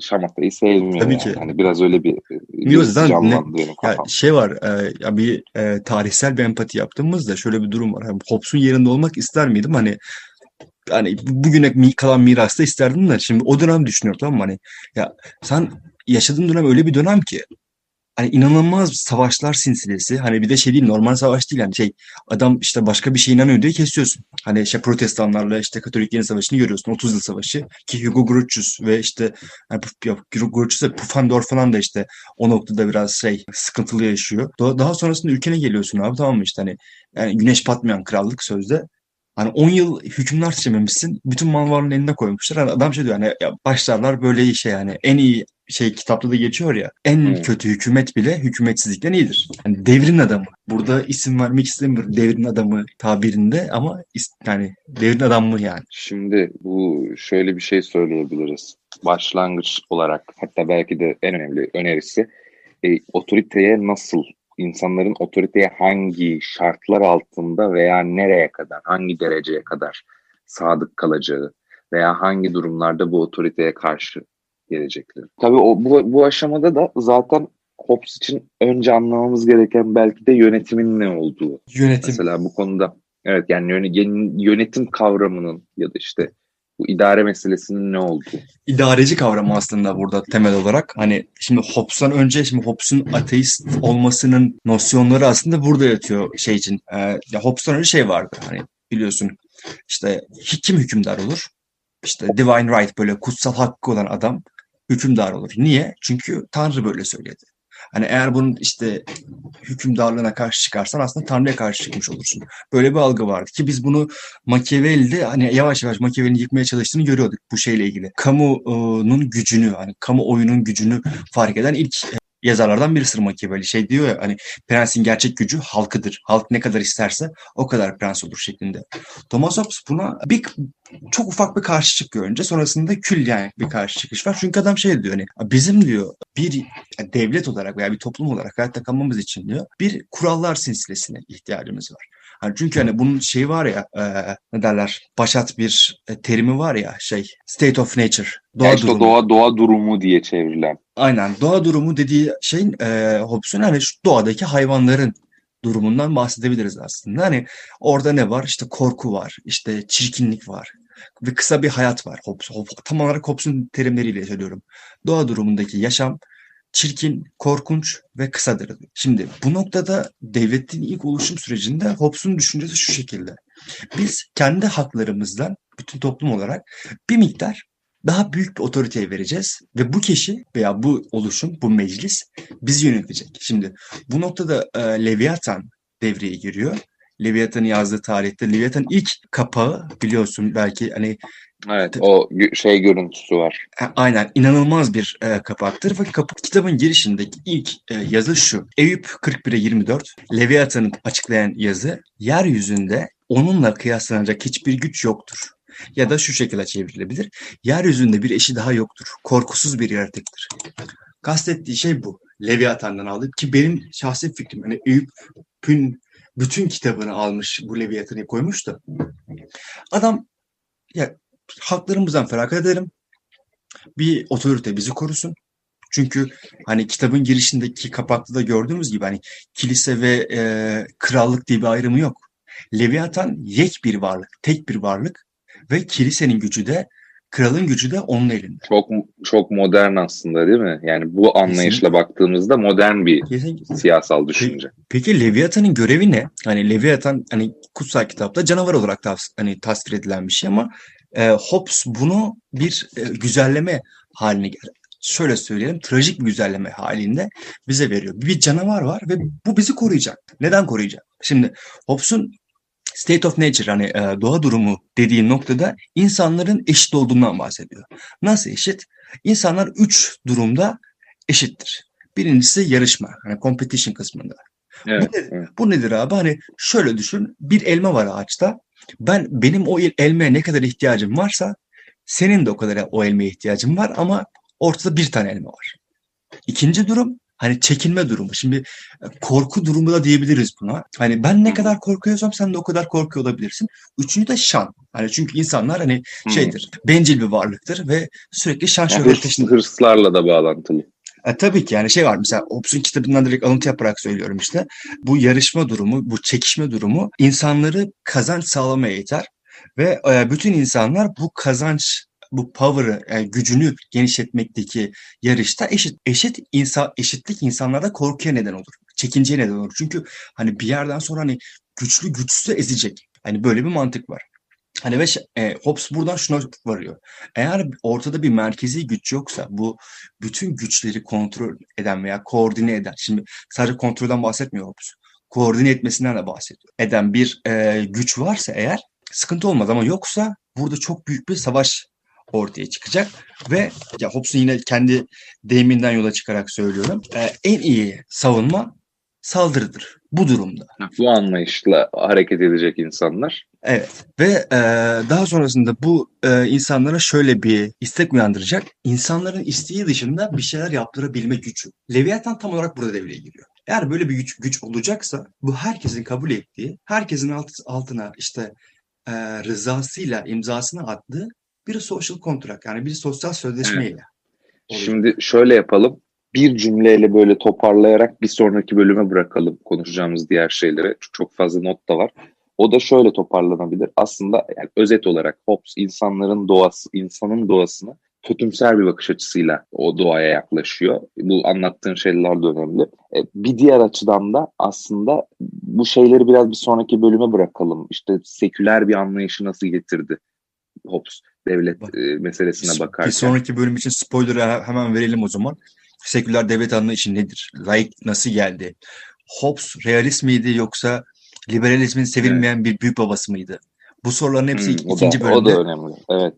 şamatayı sevmiyor Tabii yani. ki. Hani biraz öyle bir zaten canlandı benim Ya şey var, e, ya bir e, tarihsel bir empati yaptığımızda şöyle bir durum var. Hani Hobbes'un yerinde olmak ister miydim? Hani hani bu- bugüne kalan mirasta isterdim de şimdi o dönem düşünüyorum tamam mı? Hani ya sen yaşadığın dönem öyle bir dönem ki hani inanılmaz savaşlar silsilesi. Hani bir de şey değil normal savaş değil yani şey adam işte başka bir şeye inanıyor diye kesiyorsun. Hani işte protestanlarla işte Katoliklerin savaşını görüyorsun. 30 yıl savaşı ki Hugo Grotius ve işte yani, Puf- yok, Hugo Grotius ve Pufendorf falan da işte o noktada biraz şey sıkıntılı yaşıyor. Daha, sonrasında ülkene geliyorsun abi tamam mı işte hani yani güneş batmayan krallık sözde. Hani 10 yıl hükümler seçememişsin. Bütün mal varlığını eline koymuşlar. Hani adam şey diyor hani ya başlarlar böyle işe yani en iyi şey kitapta da geçiyor ya. En Hmm. kötü hükümet bile hükümetsizlikten iyidir. Yani devrin adamı. Burada isim vermek istemiyorum devrin adamı tabirinde ama yani devrin adamı yani. Şimdi bu şöyle bir şey söyleyebiliriz. Başlangıç olarak hatta belki de en önemli önerisi e, otoriteye nasıl insanların otoriteye hangi şartlar altında veya nereye kadar, hangi dereceye kadar sadık kalacağı veya hangi durumlarda bu otoriteye karşı gelecekleri. Tabii o, bu, bu aşamada da zaten Hobbes için önce anlamamız gereken belki de yönetimin ne olduğu. Yönetim. Mesela bu konuda evet yani yöne- yön- yönetim kavramının ya da işte bu idare meselesinin ne olduğu. idareci kavramı aslında burada temel olarak. Hani şimdi Hobbes'tan önce şimdi Hobbes'un ateist olmasının nosyonları aslında burada yatıyor şey için. Ee, Hobbes'tan önce şey vardı hani biliyorsun işte kim hükümdar olur? İşte divine right böyle kutsal hakkı olan adam hükümdar olur. Niye? Çünkü Tanrı böyle söyledi. Hani eğer bunun işte hükümdarlığına karşı çıkarsan aslında Tanrı'ya karşı çıkmış olursun. Böyle bir algı vardı ki biz bunu Machiavelli'de hani yavaş yavaş Machiavelli'nin yıkmaya çalıştığını görüyorduk bu şeyle ilgili. Kamunun gücünü hani kamu oyunun gücünü fark eden ilk yazarlardan birisidir Machiavelli. Şey diyor ya hani prensin gerçek gücü halkıdır. Halk ne kadar isterse o kadar prens olur şeklinde. Thomas Hobbes buna bir çok ufak bir karşı çıkıyor önce. Sonrasında kül yani bir karşı çıkış var. Çünkü adam şey diyor hani bizim diyor bir devlet olarak veya bir toplum olarak hayatta kalmamız için diyor bir kurallar silsilesine ihtiyacımız var. Hani çünkü hani bunun şeyi var ya e, ne derler başat bir e, terimi var ya şey state of nature doğa Yani işte durumu. doğa doğa durumu diye çevrilen. Aynen doğa durumu dediği şeyin e, Hobbes'un hani şu doğadaki hayvanların durumundan bahsedebiliriz aslında. Hani orada ne var? İşte korku var, işte çirkinlik var ve kısa bir hayat var. Hobbes, Hobbes- tam olarak Hobbes'un terimleriyle söylüyorum. Doğa durumundaki yaşam çirkin, korkunç ve kısadır. Şimdi bu noktada devletin ilk oluşum sürecinde Hobbes'un düşüncesi şu şekilde. Biz kendi haklarımızdan bütün toplum olarak bir miktar daha büyük bir otoriteye vereceğiz ve bu kişi veya bu oluşum, bu meclis bizi yönetecek. Şimdi bu noktada e, Leviathan devreye giriyor. Leviathan'ın yazdığı tarihte Leviathan ilk kapağı biliyorsun belki hani Evet o şey görüntüsü var. e, Aynen inanılmaz bir e, kapaktır ve kapı kitabın girişindeki ilk e, yazı şu. Eyüp 41'e 24 Leviathan'ı açıklayan yazı yeryüzünde onunla kıyaslanacak hiçbir güç yoktur. Ya da şu şekilde çevrilebilir. Yeryüzünde bir eşi daha yoktur. Korkusuz bir yaratıktır. Kastettiği şey bu. Leviathan'dan aldı ki benim şahsi fikrim hani Eyüp'ün bütün kitabını almış bu Leviathan'ı koymuş da adam ya haklarımızdan feragat edelim. Bir otorite bizi korusun. Çünkü hani kitabın girişindeki kapakta da gördüğümüz gibi hani kilise ve e, krallık diye bir ayrımı yok. Leviathan yek bir varlık, tek bir varlık ve kilisenin gücü de kralın gücü de onun elinde. Çok çok modern aslında değil mi? Yani bu anlayışla baktığımızda modern bir Kesinlikle. siyasal düşünce. Peki Leviathan'ın görevi ne? Hani Leviathan hani kutsal kitapta canavar olarak tas hani tasvir edilen bir şey ama e, Hobbes bunu bir e, güzelleme haline şöyle söyleyelim trajik bir güzelleme halinde bize veriyor. Bir canavar var ve bu bizi koruyacak. Neden koruyacak? Şimdi Hobbes'un state of nature hani e, doğa durumu dediği noktada insanların eşit olduğundan bahsediyor. Nasıl eşit? İnsanlar üç durumda eşittir. Birincisi yarışma, hani competition kısmında. Evet, Bu, nedir? evet. bu nedir abi? Hani şöyle düşün. Bir elma var ağaçta. Ben benim o el- elmaya ne kadar ihtiyacım varsa senin de o kadar o elmaya ihtiyacın var ama ortada bir tane elma var. İkinci durum Hani çekinme durumu. Şimdi e, korku durumu da diyebiliriz buna. Hani ben ne kadar korkuyorsam sen de o kadar korkuyor olabilirsin. Üçüncü de şan. Hani çünkü insanlar hani şeydir. Bencil bir varlıktır ve sürekli şan şöhret peşinde. hırslarla da bağlantılı. E, tabii ki yani şey var mesela Hobbes'un kitabından direkt alıntı yaparak söylüyorum işte. Bu yarışma durumu, bu çekişme durumu insanları kazanç sağlamaya iter ve e, bütün insanlar bu kazanç bu power'ı, yani gücünü genişletmekteki yarışta eşit eşit insan eşitlik insanlarda korkuya neden olur. Çekinceye neden olur. Çünkü hani bir yerden sonra hani güçlü güçsüzü ezecek. Hani böyle bir mantık var. Hani ve e, Hobbes buradan şuna varıyor. Eğer ortada bir merkezi güç yoksa bu bütün güçleri kontrol eden veya koordine eden, şimdi sadece kontrolden bahsetmiyor Hobbes. Koordine etmesinden de bahsediyor. Eden bir e, güç varsa eğer sıkıntı olmaz ama yoksa burada çok büyük bir savaş ortaya çıkacak ve ya Hobbes'un yine kendi deyiminden yola çıkarak söylüyorum. e, en iyi savunma saldırıdır bu durumda. Bu anlayışla hareket edecek insanlar. Evet ve e, daha sonrasında bu e, insanlara şöyle bir istek uyandıracak. İnsanların isteği dışında bir şeyler yaptırabilme gücü. Leviathan tam olarak burada devreye giriyor. Eğer böyle bir güç, güç olacaksa bu herkesin kabul ettiği, herkesin alt, altına işte e, rızasıyla imzasını attığı bir social contract yani bir sosyal sözleşmeyle. olacak. Şimdi şöyle yapalım. Bir cümleyle böyle toparlayarak bir sonraki bölüme bırakalım konuşacağımız diğer şeylere. Çünkü çok fazla not da var. O da şöyle toparlanabilir. Aslında yani özet olarak Hobbes insanların doğası, insanın doğasını kötümser bir bakış açısıyla o doğaya yaklaşıyor. Bu anlattığın şeyler de önemli. E, Bir diğer açıdan da aslında bu şeyleri biraz bir sonraki bölüme bırakalım. İşte seküler bir anlayışı nasıl getirdi Hobbes devlet Bak, e, meselesine Bir bakarken. sonraki bölüm için spoiler'ı he- hemen verelim o zaman. Seküler devlet anlayışı nedir? Laik nasıl geldi? Hobbes realist miydi yoksa liberalizmin sevilmeyen bir büyük babası mıydı? Bu soruların hepsi Hmm, ikinci da, bölümde o da önemli. Evet.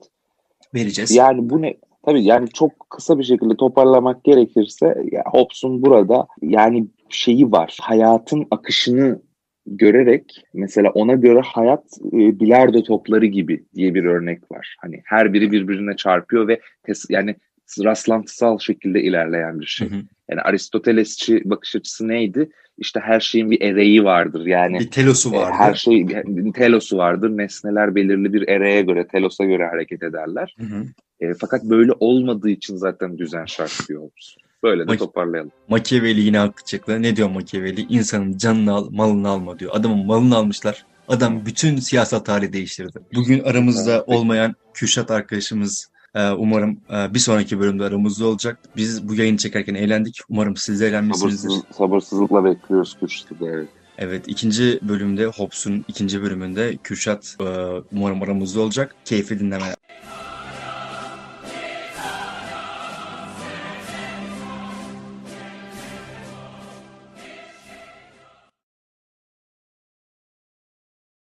vereceğiz. Yani bu ne? Tabii yani çok kısa bir şekilde toparlamak gerekirse Hobbes'un burada yani şeyi var. Hayatın akışını görerek mesela ona göre hayat e, bilardo topları gibi diye bir örnek var. Hani her biri birbirine çarpıyor ve tes- yani rastlantısal şekilde ilerleyen bir Hı şey. hı. Yani Aristotelesçi bakış açısı neydi? İşte her şeyin bir ereği vardır. Yani Bir telosu e, vardı. her şey bir telosu vardır. Nesneler belirli bir ereğe göre, telosa göre hareket ederler. Hı hı. E, fakat böyle olmadığı için zaten düzen şart diyor Hobbes. Böyle de Mak- toparlayalım. Machiavelli yine haklı çıktı. Ne diyor Machiavelli? İnsanın canını al, malını alma diyor. Adamın malını almışlar. Adam bütün siyasal tarihi değiştirdi. Bugün aramızda olmayan Kürşat arkadaşımız umarım e, bir sonraki bölümde aramızda olacak. Biz bu yayını çekerken eğlendik. Umarım siz de eğlenmişsinizdir. Sabırsız, sabırsızlıkla bekliyoruz Kürşat'ı. Evet. Evet ikinci bölümde Hobbes'un ikinci bölümünde Kürşat e, umarım aramızda olacak. Keyifli dinlemeler.